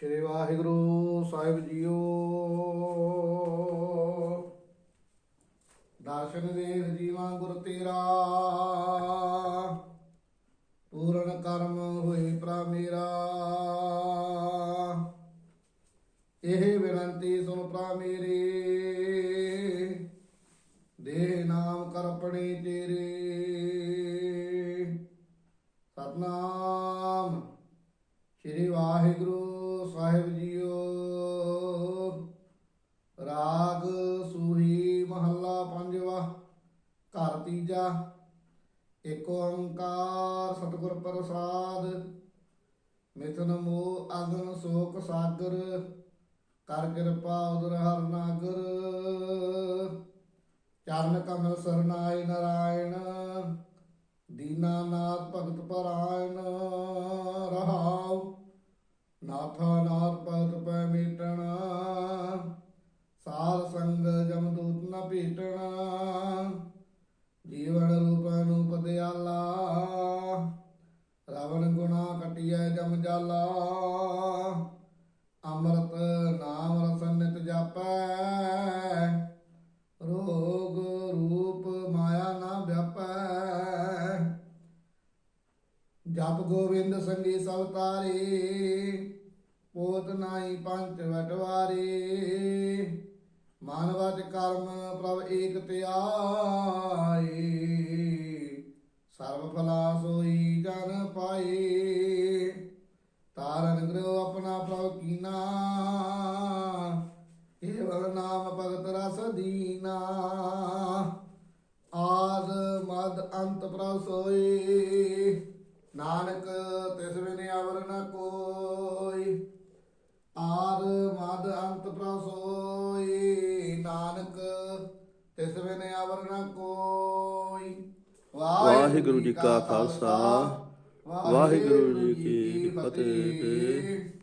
ਸ਼੍ਰੀ ਵਾਹਿਗੁਰੂ ਸਾਹਿਬ ਜੀਓ। ਦਰਸ਼ਨ ਦੇਖ ਜੀਵਾਂ ਗੁਰ ਤੇਰਾ। ਪੂਰਨ ਕਰਮ ਹੋਏ ਪ੍ਰਾ ਮੇਰਾ। ਇਹ ਬੇਨਤੀ ਸੁਣ ਪ੍ਰਾ ਮੇਰੀ। ਦੇਹ ਨਾਮ ਕਰਪਣੀ ਤੇਰੇ। ਸਤਨਾਮ। ਸ਼੍ਰੀ ਵਾਹਿਗੁਰੂ ਸਾਹਿਬ ਜੀਓ। ਰਾਗ ਸੂਹੀ ਮਹੱਲਾ ਪੰਜਵਾ, ਘਰ ਤੀਜਾ। ਏਕ ਓੰਕਾਰ ਸਤਿਗੁਰ ਪ੍ਰਸਾਦ, ਮਿਥਨ ਮੋਹ ਅਗਨ ਸੋਕ ਸਾਗਰ। ਕਰ ਕਿਰਪਾ ਉਦਰ ਹਰ ਨਾਗਰ। ਚਰਨ ਕਮਲ ਸਰਨਾਏ ਨਰਾਇਣ। ਦੀਨਾਨਾਥ ਭਗਤ ਪਰਾਇਣ ਭੇਟਣ ਜੀਵਨ ਰੂਪ ਨੂੰ ਦਿਆਲਾ। ਰਾਵਣ ਗੁਣਾ ਕਟਿਐ ਜਮ ਜਾਲਾ। ਅੰਮ੍ਰਿਤ ਨਾਮ ਰਸਨ ਨਿਤ ਜਾਪੈ। ਰੋਗ ਰੂਪ ਮਾਇਆ ਨਾ ਵਿਆਪੈ। ਜਪ ਗੋਬਿੰਦ ਸੰਗੀ ਸਭ ਤਾਰੇ ਪੋਤ ਨਾਹੀ ਪੰਚ ਵਟਵਾਰੇ। ਮਾਨਵਤ ਕਰਮ ਪ੍ਰਭ ਏਕ ਧਿਆਏ ਸਰਬ ਫਲਾ ਸੋਈ ਜਨ ਪਾਏ। ਤਾਰਨ ਗ੍ਰਹ ਆਪਣਾ ਪ੍ਰਭ ਕੀਨਾ। ਕੇਵਲ ਨਾਮ ਭਗਤ ਰਸ ਦੀਨਾ। ਆਦ ਮਦ ਅੰਤ ਪ੍ਰਭ ਸੋਈ ਨਾਨਕ ਤਿਸ ਬਿਨ ਅਵਰ ਨ ਕੋਈ। ਆਦ ਮਦ ਅੰਤ ਪ੍ਰਭ ਤਿਸ ਬਿਨ ਅਵਰ ਨ ਕੋਈ ਵਾਹਿਗੁਰੂ ਜੀ ਕਾ ਖਾਲਸਾ ਵਾਹਿਗੁਰੂ ਜੀ ਕੀ ਫਤਿਹ।